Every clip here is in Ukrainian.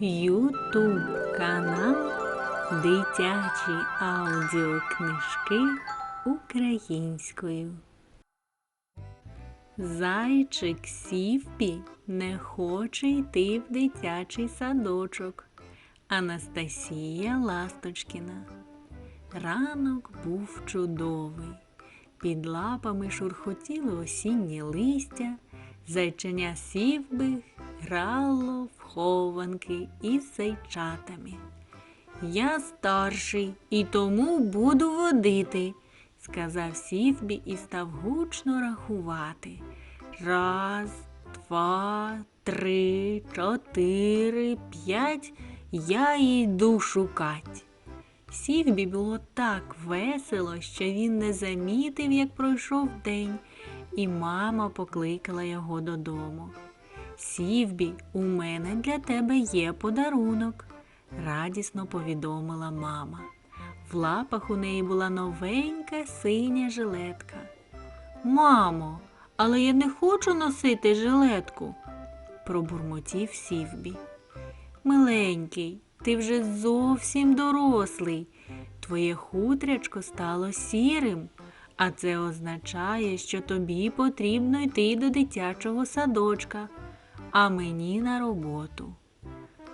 Ютуб канал Дитячі аудіокнижки українською. Зайчик Сівпі не хоче йти в дитячий садочок. Анастасія Ласточкіна. Ранок був чудовий. Під лапами шурхотіло осіннє листя, зайченя сівби грало в хованки із зайчатами. Я старший і тому буду водити, сказав Сівбі і став гучно рахувати. Раз, два, три, чотири, п'ять. Я йду шукать. Сівбі було так весело, що він не замітив, як пройшов день, і мама покликала його додому. Сівбі, у мене для тебе є подарунок, радісно повідомила мама. В лапах у неї була новенька синя жилетка. Мамо, але я не хочу носити жилетку, пробурмотів Сівбі. Миленький, ти вже зовсім дорослий. Твоє хутрячко стало сірим, а це означає, що тобі потрібно йти до дитячого садочка, а мені на роботу.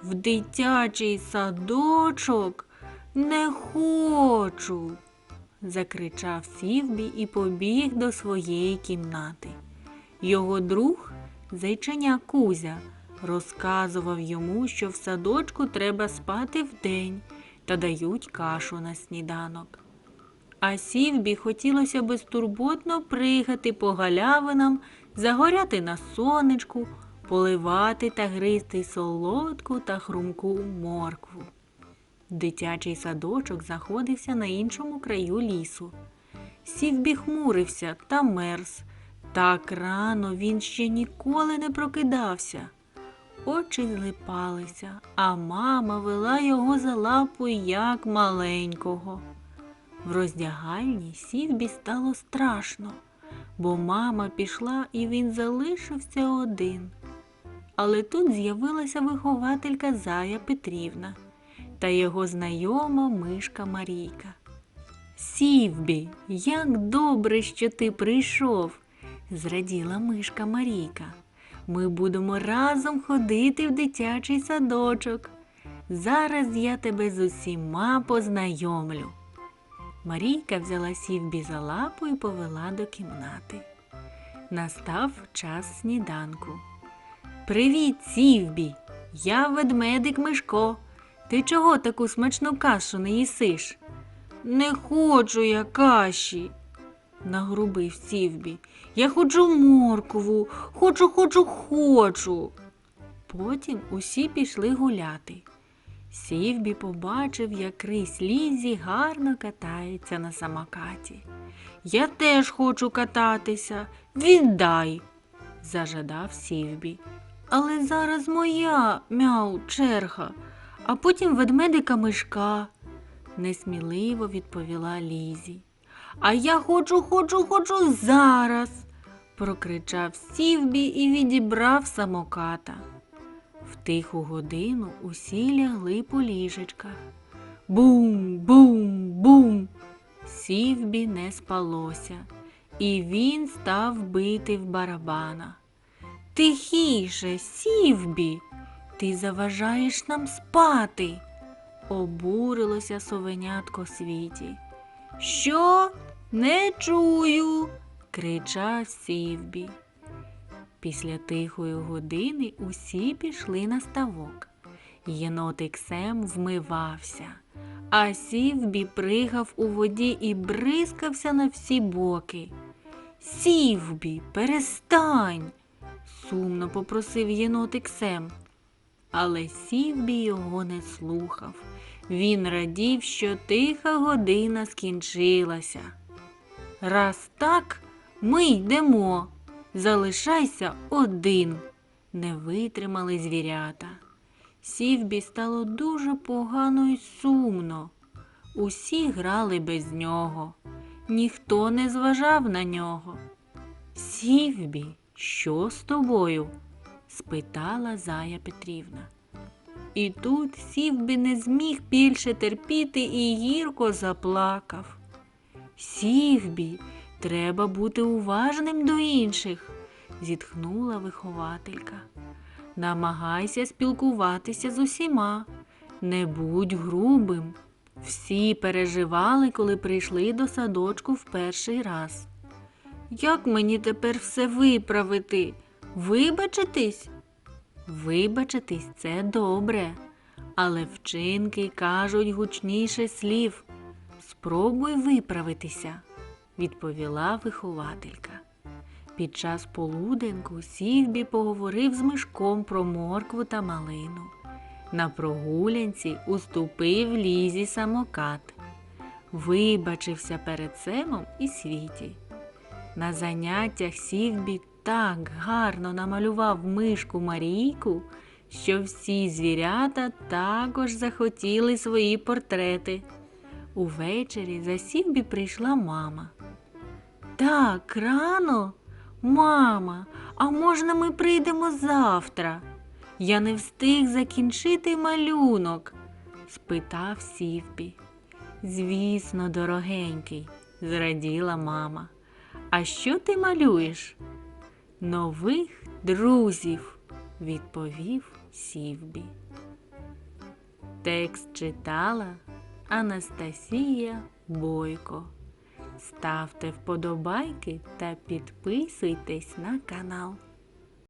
В дитячий садочок не хочу, закричав Сівбі і побіг до своєї кімнати. Його друг, зайченя Кузя, розказував йому, що в садочку треба спати вдень та дають кашу на сніданок. А Сівбі хотілося безтурботно пригати по галявинам, загоряти на сонечку, поливати та гризти солодку та хрумку моркву. Дитячий садочок знаходився на іншому краю лісу. Сівбі хмурився та мерз. Так рано він ще ніколи не прокидався. Очі злипалися, а мама вела його за лапу як маленького. В роздягальні Сівбі стало страшно, бо мама пішла і він залишився один. Але тут з'явилася вихователька Зая Петрівна та його знайома мишка Марійка. Сівбі, як добре, що ти прийшов, зраділа мишка Марійка. Ми будемо разом ходити в дитячий садочок. Зараз я тебе з усіма познайомлю. Марійка взяла сівбі за лапу і повела до кімнати. Настав час сніданку. Привіт, сівбі! Я ведмедик Мишко. Ти чого таку смачну кашу не їсиш? Не хочу я каші, нагрубив Сівбі. Я хочу моркву, хочу, хочу, хочу. Потім усі пішли гуляти. Сівбі побачив, як крись Лізі гарно катається на самокаті. Я теж хочу кататися. Віддай, зажадав Сівбі. Але зараз моя мяу черга, а потім ведмедика мишка, несміливо відповіла Лізі. А я хочу, хочу, хочу зараз, прокричав Сівбі і відібрав самоката. В тиху годину усі лягли по ліжечках. Бум, бум, бум. Сівбі не спалося, і він став бити в барабана. Тихіше, Сівбі, ти заважаєш нам спати, обурилося совенятко світі. Що? Не чую, кричав Сівбі. Після тихої години усі пішли на ставок. Єнотик Сем вмивався, а Сівбі пригав у воді і бризкався на всі боки. Сівбі, перестань, сумно попросив єнотик Сем. Але Сівбі його не слухав. Він радів, що тиха година скінчилася. Раз так, ми йдемо. Залишайся один, не витримали звірята. Сівбі стало дуже погано й сумно. Усі грали без нього, ніхто не зважав на нього. Сівбі, що з тобою? спитала Зая Петрівна. І тут Сівбі не зміг більше терпіти і гірко заплакав. Сівбі, треба бути уважним до інших, зітхнула вихователька. Намагайся спілкуватися з усіма, не будь грубим. Всі переживали, коли прийшли до садочку в перший раз. Як мені тепер все виправити? Вибачитись? Вибачитись це добре, але вчинки кажуть гучніше слів. Спробуй виправитися, відповіла вихователька. Під час полуденку Сівбі поговорив з мишком про моркву та малину. На прогулянці уступив лізі самокат, вибачився перед Семом і світі. На заняттях Сівбі так гарно намалював мишку Марійку, що всі звірята також захотіли свої портрети. Увечері за Сівбі прийшла мама. Так, рано? Мама, а можна ми прийдемо завтра? Я не встиг закінчити малюнок, спитав Сівбі. Звісно, дорогенький, зраділа мама. А що ти малюєш? Нових друзів, відповів Сівбі. Текст читала Анастасія Бойко. Ставте вподобайки та підписуйтесь на канал.